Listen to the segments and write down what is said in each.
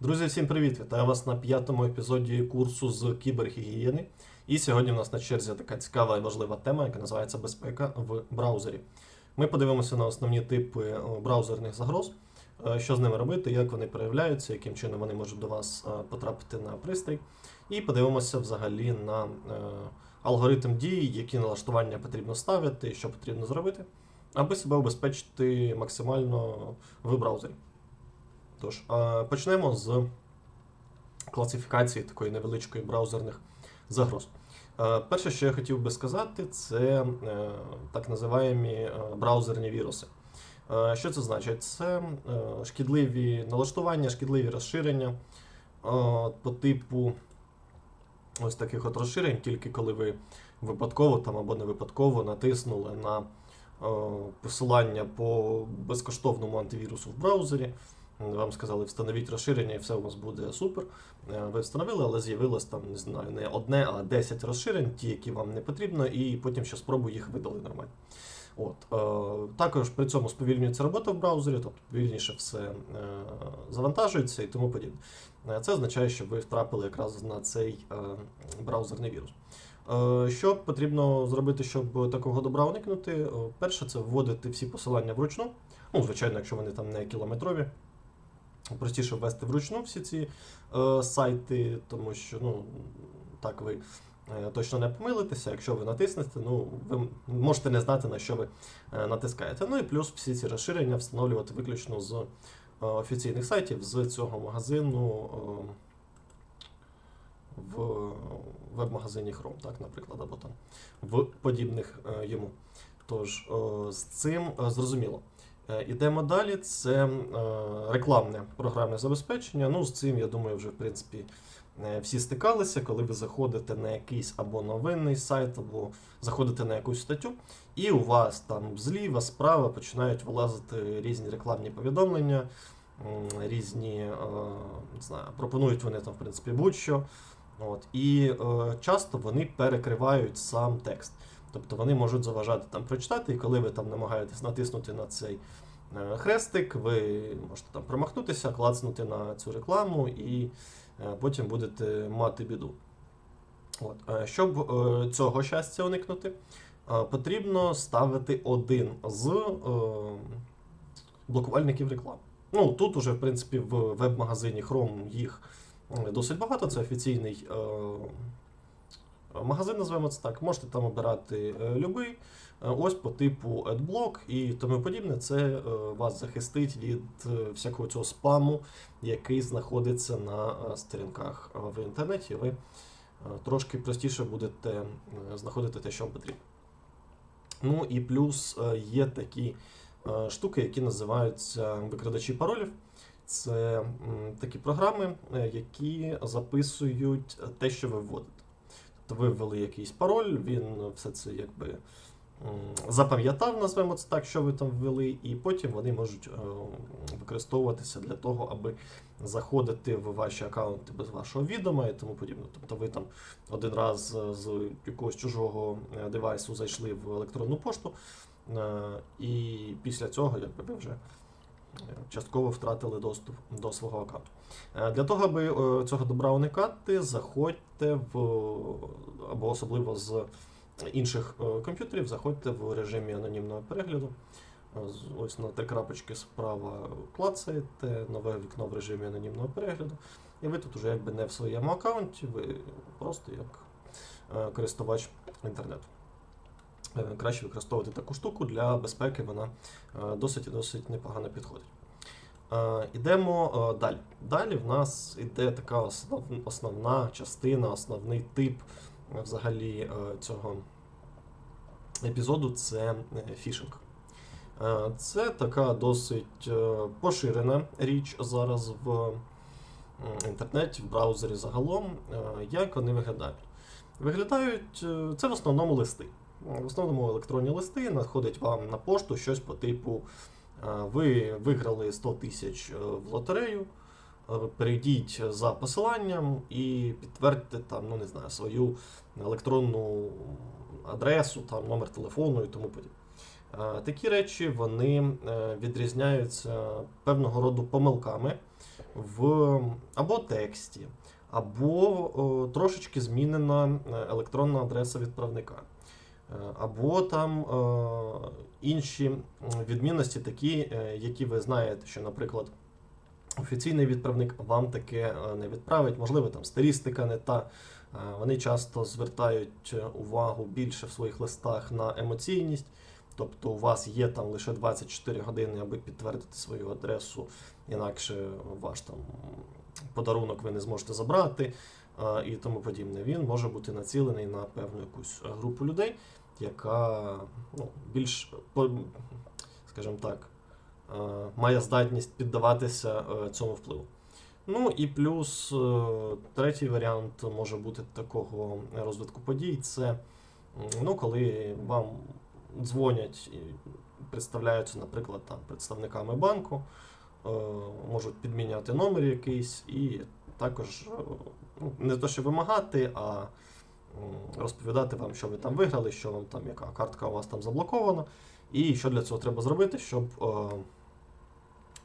Друзі, всім привіт! Вітаю вас на п'ятому епізоді курсу з кібергігієни. І сьогодні в нас на черзі така цікава і важлива тема, яка називається безпека в браузері. Ми подивимося на основні типи браузерних загроз, е, що з ними робити, як вони проявляються, яким чином вони можуть до вас е, потрапити на пристрій. І подивимося взагалі на е, алгоритм дій, які налаштування потрібно ставити, що потрібно зробити, аби себе убезпечити максимально в браузері. Тож, почнемо з класифікації такої невеличкої браузерних загроз. Перше, що я хотів би сказати, це е, так називаємо е, браузерні віруси. Що це значить? Це е, шкідливі налаштування, шкідливі розширення по типу ось таких от розширень, тільки коли ви випадково там або не випадково натиснули на посилання по безкоштовному антивірусу в браузері. Вам сказали, встановіть розширення, і все у вас буде супер. Е, Ви встановили, але з'явилось там, не знаю, не одне, а 10 розширень, ті, які вам не потрібно, і потім ще спробуй їх видали нормально. От. Е, також при цьому сповільнюється робота в браузері, тобто повільніше все е, завантажується і тому подібне. Це означає, що ви втрапили якраз на цей браузерний вірус. Що потрібно зробити, щоб такого добра уникнути? Перше, це вводити всі посилання вручну. Ну, звичайно, якщо вони там не кілометрові. Простіше ввести вручну всі ці е, сайти, тому що ну, так ви е, точно не помилитеся. Якщо ви натиснете, ну, ви можете не знати, на що ви е, натискаєте. Ну і плюс всі ці розширення встановлювати виключно з е, офіційних сайтів, з цього магазину е, в веб-магазині Chrome, так, наприклад, або там в подібних е, йому. Тож е, з цим е, зрозуміло. Е, Ідемо далі. Це е, рекламне програмне забезпечення. Ну, з цим, я думаю, вже в принципі е, всі стикалися, коли ви заходите на якийсь або новинний сайт, або заходите на якусь статтю, і у вас там зліва, справа починають вилазити різні рекламні повідомлення, різні, не знаю, пропонують вони там, в принципі, будь-що. От, і часто вони перекривають сам текст. Тобто вони можуть заважати там прочитати, і коли ви там намагаєтесь натиснути на цей е, хрестик, ви можете там промахнутися, клацнути на цю рекламу і е, потім будете мати біду. От. е, Щоб цього щастя уникнути, потрібно ставити один з блокувальників реклам. Ну, тут уже, в принципі, в веб-магазині Chrome їх досить багато. Це офіційний магазин, називаємо це так. Можете там обирати е, любий. Е, Ось по типу AdBlock і тому подібне. Це е, вас захистить від всякого цього спаму, який знаходиться на сторінках в інтернеті. Ви трошки простіше будете знаходити те, що вам потрібно. Ну і плюс є такі штуки, які називаються викрадачі паролів. Це такі програми, які записують те, що ви вводите. Тобто ви ввели якийсь пароль, він все це якби запам'ятав, назвемо це так, що ви там ввели, і потім вони можуть е, використовуватися для того, аби заходити в ваші аккаунти без вашого відома і тому подібне. Тобто ви там один раз е, з якогось чужого е, девайсу зайшли в електронну пошту, і після цього якби ви вже частково втратили доступ до свого аккаунту. Е, Для того, аби е, цього добра уникати, заходьте в або особливо з інших е, комп'ютерів, заходьте в режимі анонімного перегляду. Ось на три крапочки справа клацаєте, нове вікно в режимі анонімного перегляду. І ви тут уже якби не в своєму аккаунті, ви просто як користувач інтернету. Е, Краще використовувати таку штуку для безпеки, вона е, досить і досить непогано підходить. Ідемо е, далі. Далі в нас іде така основна частина, основний тип взагалі цього епізоду це фішинг. Це така досить поширена річ зараз в інтернеті, в браузері загалом. Як вони виглядають? Виглядають це в основному листи. В основному електронні листи надходять вам на пошту щось по типу е, ви виграли 100 тисяч е, в лотерею. е, Перейдіть за посиланням і підтвердьте там, ну не знаю, свою електронну адресу, там, номер телефону і тому подібне. Е, Такі речі вони е, відрізняються певного роду помилками в або тексті, або трошечки змінена е, електронна адреса відправника, Е, або там е, інші відмінності, такі, е, які ви знаєте, що, наприклад, офіційний відправник вам таке е, не відправить, можливо, там стилістика не та. Е, Вони часто звертають е, увагу більше в своїх листах на емоційність. Тобто у вас є там лише 24 години, аби підтвердити свою адресу, інакше ваш там подарунок ви не зможете забрати е, і тому подібне. Він може бути націлений на певну якусь е, групу людей, яка ну, більш, скажімо так, е, має здатність піддаватися е, цьому впливу. Ну і плюс третій варіант може бути такого розвитку подій. Це ну, коли вам дзвонять і представляються, наприклад, там, представниками банку, можуть підміняти номер якийсь і також ну, не то, що вимагати, а розповідати вам, що ви там виграли, що вам там, яка картка у вас там заблокована, і що для цього треба зробити, щоб е,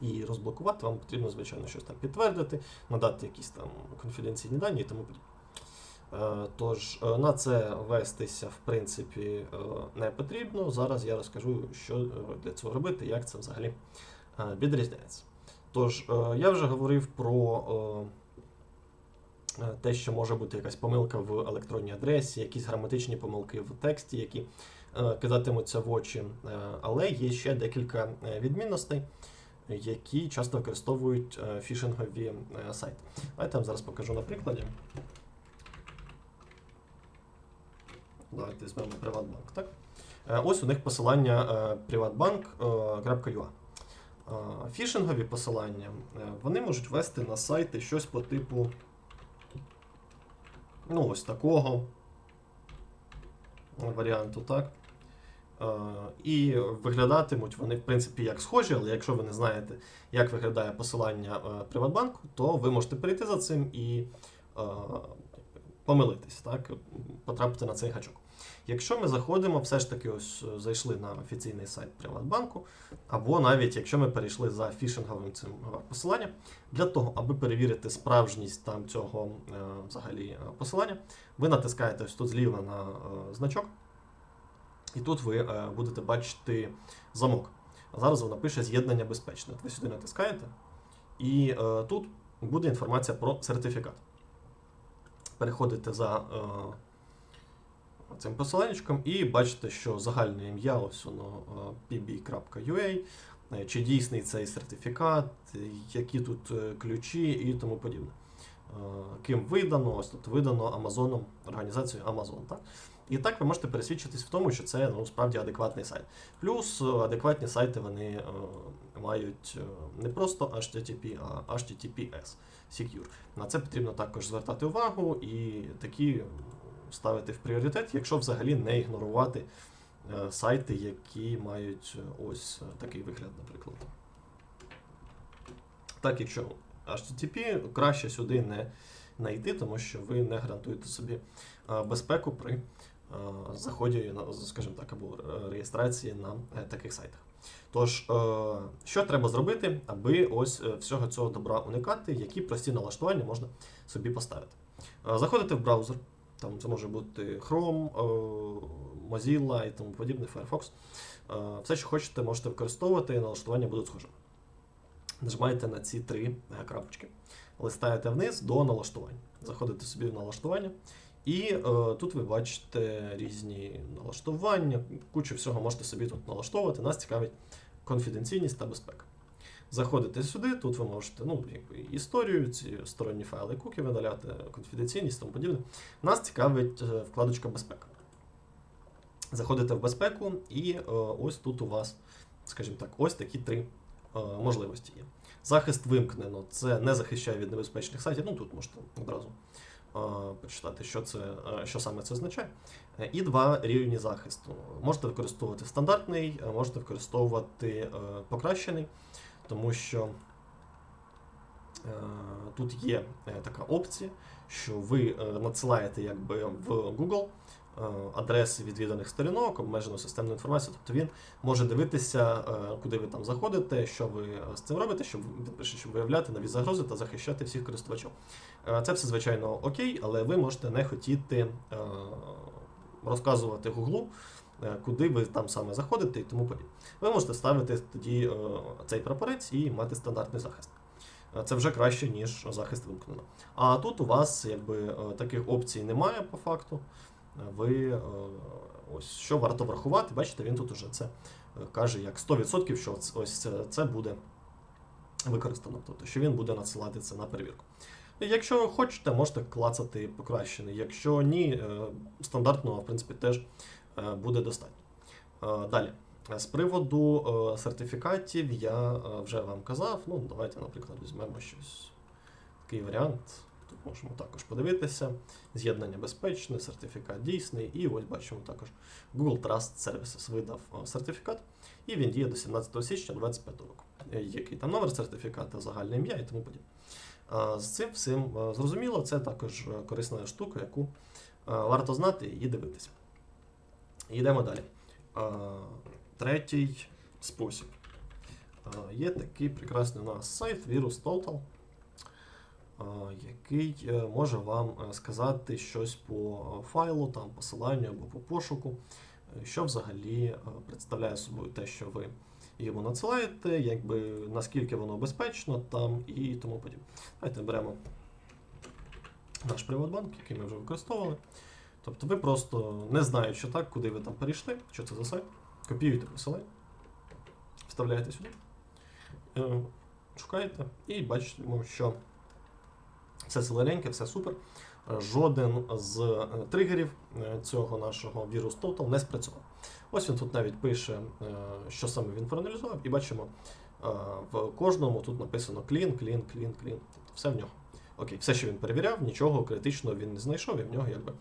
її розблокувати, вам потрібно, звичайно, щось там підтвердити, надати якісь там конфіденційні дані і тому подібне. Е, Тож е, на це вестися, в принципі, е, не потрібно. Зараз я розкажу, що е, для цього робити, як це взагалі е, відрізняється. Тож, е, я вже говорив про е, е, те, що може бути якась помилка в електронній адресі, якісь граматичні помилки в тексті, які е, кидатимуться в очі. Е, Але є ще декілька е, відмінностей, які часто використовують е, фішингові е, сайти. Давайте я вам зараз покажу на прикладі. Давайте візьмемо Приватбанк. Так? Е, Ось у них посилання е, privatbank.ua. Е, Фішингові посилання е, вони можуть вести на сайти щось по типу ну, ось такого варіанту, так? Е, І виглядатимуть вони, в принципі, як схожі, але якщо ви не знаєте, як виглядає посилання е, Приватбанку, то ви можете перейти за цим і е, помилитись, так? потрапити на цей гачок. Якщо ми заходимо, все ж таки ось е, зайшли на офіційний сайт Приватбанку, або навіть якщо ми перейшли за фішинговим цим е, посиланням, для того, аби перевірити справжність там цього е, взагалі посилання, ви натискаєте ось тут зліва на значок, і тут ви будете бачити замок. Зараз воно пише з'єднання безпечне. Ви сюди натискаєте, і тут буде інформація про сертифікат. Переходите за цим посиланнячком і бачите, що загальне ім'я, ось воно е, pb.ua, е, чи дійсний цей сертифікат, е, які тут ключі і тому подібне. Ким видано, ось тут видано Амазоном, організацією Amazon. Так? І так ви можете пересвідчитись в тому, що це ну, справді адекватний сайт. Плюс адекватні сайти вони мають не просто HTTP, а HTTPS Secure. На це потрібно також звертати увагу і такі ставити в пріоритет, якщо взагалі не ігнорувати е, сайти, які мають е, ось е, такий вигляд, наприклад. Так, якщо HTTP, краще сюди не, не йти, тому що ви не гарантуєте собі безпеку при заході, скажімо так, або реєстрації на таких сайтах. Тож, що треба зробити, аби ось всього цього добра уникати, які прості налаштування можна собі поставити? Заходите в браузер, там це може бути Chrome, е, Mozilla і тому подібне, Firefox. Е, Все, що хочете, можете використовувати, і налаштування будуть схожими. Нажимаєте на ці три е, крапочки, листаєте вниз до налаштувань. Заходите собі в налаштування, і е, тут ви бачите різні налаштування, кучу всього можете собі тут налаштовувати. Нас цікавить конфіденційність та безпека. Заходите сюди, тут ви можете ну, історію, ці сторонні файли, куки видаляти, конфіденційність тому подібне. Нас цікавить е, вкладочка безпека. Заходите в безпеку, і е, ось тут у вас, скажімо так, ось такі три е, можливості є. Захист вимкнено, це не захищає від небезпечних сайтів. Ну тут можете одразу почитати, що, це, що саме це означає. І два рівні захисту. Можете використовувати стандартний, можете використовувати покращений, тому що е, тут є е, така опція, що ви е, надсилаєте якби в Google адреси відвіданих сторінок, обмежену системну інформацію. Тобто він може дивитися, куди ви там заходите, що ви з цим робите, щоб щоб виявляти нові загрози та захищати всіх користувачів. Це все звичайно окей, але ви можете не хотіти розказувати е, куди ви там саме заходите і тому подібне. Ви можете ставити тоді е, цей прапорець і мати стандартний захист. Е, Це вже краще, ніж захист вимкнено. А тут у вас якби е, таких опцій немає по факту. Е, Ви е, ось що варто врахувати, бачите, він тут уже це е, каже як 100%, що ось це, буде використано, тобто що він буде надсилати це на перевірку. Якщо хочете, можете клацати покращений. Якщо ні, е, стандартного, в принципі, теж е, буде достатньо. Е, Далі. З приводу е, сертифікатів я е, вже вам казав. Ну, давайте, наприклад, візьмемо щось. Такий варіант. Тут можемо також подивитися. З'єднання безпечне, сертифікат дійсний. І ось бачимо також Google Trust Services видав е, сертифікат, і він діє до 17 січня 2025 року. Е, Який там номер сертифіката, загальне ім'я і тому подібне. Е, З цим всім е, зрозуміло, це також е, корисна штука, яку е, варто знати і дивитися. Йдемо далі. Третій спосіб. Є такий прекрасний у нас сайт Virus Total, який е, може вам е, сказати щось по файлу, там, посиланню або по пошуку, е, що взагалі представляє собою те, що ви йому надсилаєте, якби наскільки воно безпечно там і тому подібне. Давайте беремо наш Приватбанк, який ми вже використовували. Тобто ви просто не знаючи так, куди ви там перейшли, що це за сайт, копіюєте посилання, вставляєте сюди, е, шукаєте і бачимо, що все зелененьке, все супер. Е, Жоден з е, тригерів цього нашого Virus Total не спрацював. Ось він тут навіть пише, що саме він проаналізував, і бачимо, в кожному тут написано clean, clean, clean, clean. Тобто все в нього. Окей, все, що він перевіряв, нічого критичного він не знайшов, і в нього якби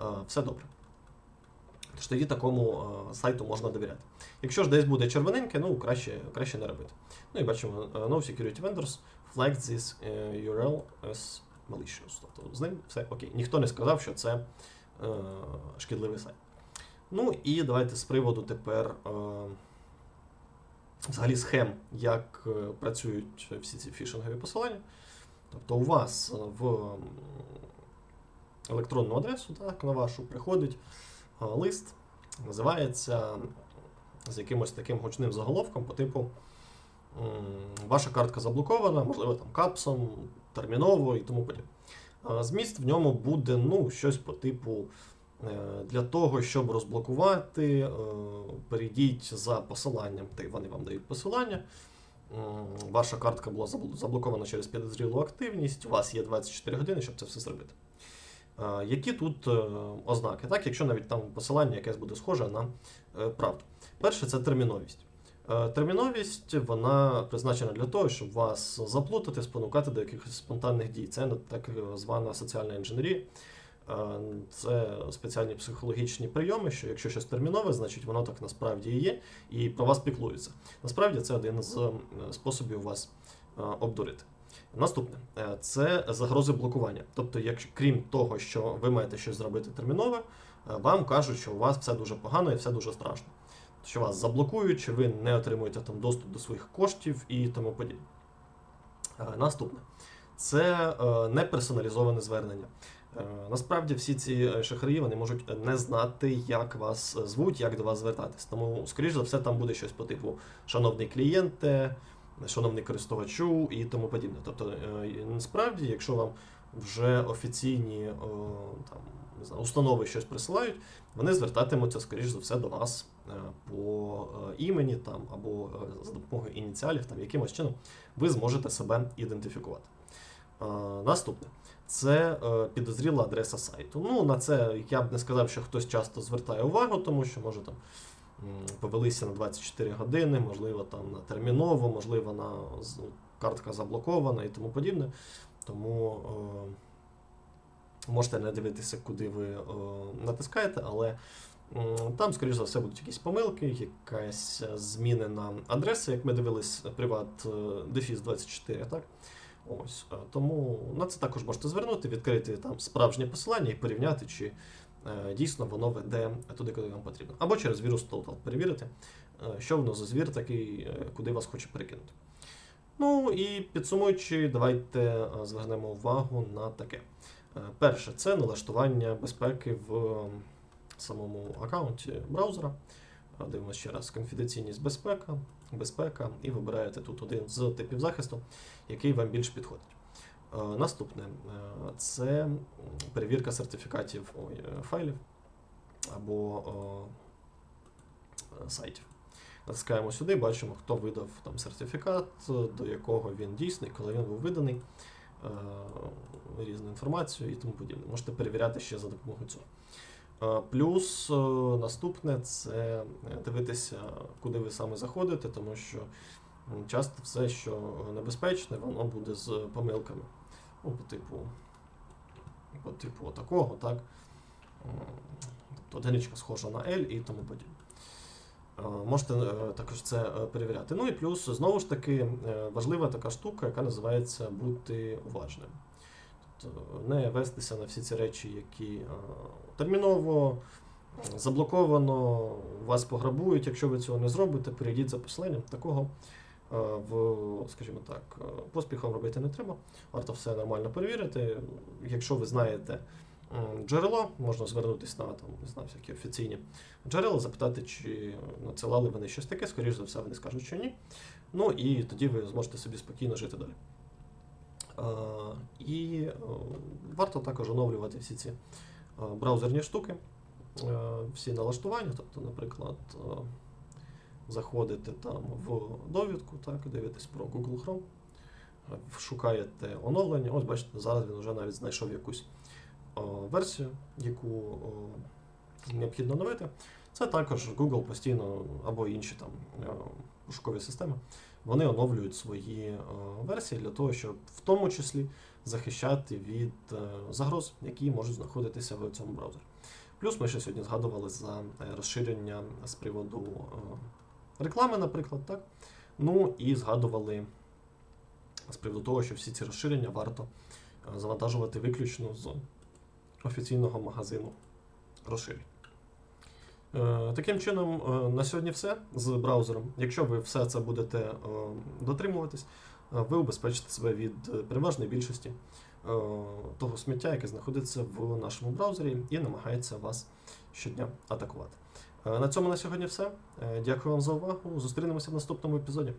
е, все добре. Тож тоді такому е, сайту можна довіряти. Якщо ж десь буде червоненьке, ну краще, краще не робити. Ну і бачимо, е, No Security Vendors flagged this URL as malicious. Тобто з ним все окей. Ніхто не сказав, що це шкідливий сайт. Ну і давайте з приводу тепер взагалі схем, як працюють всі ці фішингові посилання. Тобто у вас в електронну адресу, так, на вашу приходить е, лист, називається з якимось таким гучним заголовком по типу Ваша картка заблокована, можливо, там капсом, терміново і тому подібне. Зміст в ньому буде ну, щось по типу. е, Для того, щоб розблокувати, е, перейдіть за посиланням, та вони вам дають посилання. Ваша картка була заблокована через підозрілу активність, у вас є 24 години, щоб це все зробити. Е, Які тут е, ознаки? Так, якщо навіть там посилання якесь буде схоже на е, правду. Перше, це терміновість. Терміновість вона призначена для того, щоб вас заплутати, спонукати до якихось спонтанних дій. Це так звана соціальна інженерія. Це спеціальні психологічні прийоми, що якщо щось термінове, значить воно так насправді і є, і про вас піклується. Насправді це один з способів вас обдурити. Наступне е, це загрози блокування. Тобто, якщо крім того, що ви маєте щось зробити термінове, е, вам кажуть, що у вас все дуже погано і все дуже страшно. Що вас заблокують, чи ви не отримуєте там доступ до своїх коштів і тому подібне. Е, Наступне це неперсоналізоване звернення. Е, Насправді всі ці е, шахраї вони можуть не знати, як вас е, звуть, як до вас звертатись. Тому, скоріш за все, там буде щось по типу шановний клієнте, шановний користувачу і тому подібне. Тобто, е, насправді, якщо вам вже офіційні е, там, не знаю, установи щось присилають, вони звертатимуться, скоріш за все, до вас е, по е, імені там, або е, за допомогою ініціалів, там, якимось чином ви зможете себе ідентифікувати. Е, Наступне. Це е, підозріла адреса сайту. Ну, на це я б не сказав, що хтось часто звертає увагу, тому що може там повелися на 24 години, можливо, там на терміново, можливо, на картка заблокована і тому подібне. Тому е, можете не дивитися, куди ви е, натискаєте, але там, скоріш за все, будуть якісь помилки, якась змінена адреса, як ми дивились, приват дефіс 24, так? Ось е, тому на це також можете звернути, відкрити там справжнє посилання і порівняти, чи е, дійсно воно веде туди, куди вам потрібно. Або через вірус Total перевірити, е, що воно за звір такий, куди вас хоче перекинути. Ну і підсумуючи, давайте звернемо увагу на таке. Перше, це налаштування безпеки в самому аккаунті браузера. Дивимося ще раз конфіденційність безпека, безпека, і вибираєте тут один з типів захисту, який вам більш підходить. Е, Наступне е, це перевірка сертифікатів е, файлів або сайтів. Натискаємо сюди, бачимо, хто видав там сертифікат, до якого він дійсний, коли він був виданий, різну інформацію і тому подібне. Можете перевіряти ще за допомогою цього. Е, Плюс е, наступне це е, дивитися, куди ви саме заходите, тому що часто все, що небезпечне, воно буде з помилками. Ну, по типу, по типу такого, так? Тобто одиничка схожа на L і тому подібне. Можете також це перевіряти. Ну і плюс, знову ж таки, важлива така штука, яка називається бути уважним. Тобто не вестися на всі ці речі, які е, терміново заблоковано, вас пограбують. Якщо ви цього не зробите, перейдіть за посиланням. Такого е, в, скажімо так, е, поспіхом робити не треба. Варто все нормально перевірити. Якщо ви знаєте джерело, можна звернутися на там, не знаю, всякі офіційні джерела, запитати, чи надсилали вони щось таке, скоріш за все, вони скажуть, що ні. Ну і тоді ви зможете собі спокійно жити далі. Е, І е, варто також оновлювати всі ці е, браузерні штуки, всі налаштування, тобто, наприклад, заходите там в довідку, так, дивитесь про Google Chrome, шукаєте оновлення. Ось бачите, зараз він вже навіть знайшов якусь версію, яку необхідно оновити. Це також Google постійно або інші там пошукові системи. Вони оновлюють свої е, версії для того, щоб в тому числі захищати від е, загроз, які можуть знаходитися в цьому браузері. Плюс ми ще сьогодні згадували за е, розширення з приводу реклами, наприклад, так. Ну і згадували з приводу того, що всі ці розширення варто завантажувати виключно з офіційного магазину розширень. Е, Таким чином, е, на сьогодні все з браузером. Якщо ви все це будете е, дотримуватись, ви убезпечите себе від переважної більшості того сміття, яке знаходиться в нашому браузері і намагається вас щодня атакувати. На цьому на сьогодні все. Дякую вам за увагу. Зустрінемося в наступному епізоді.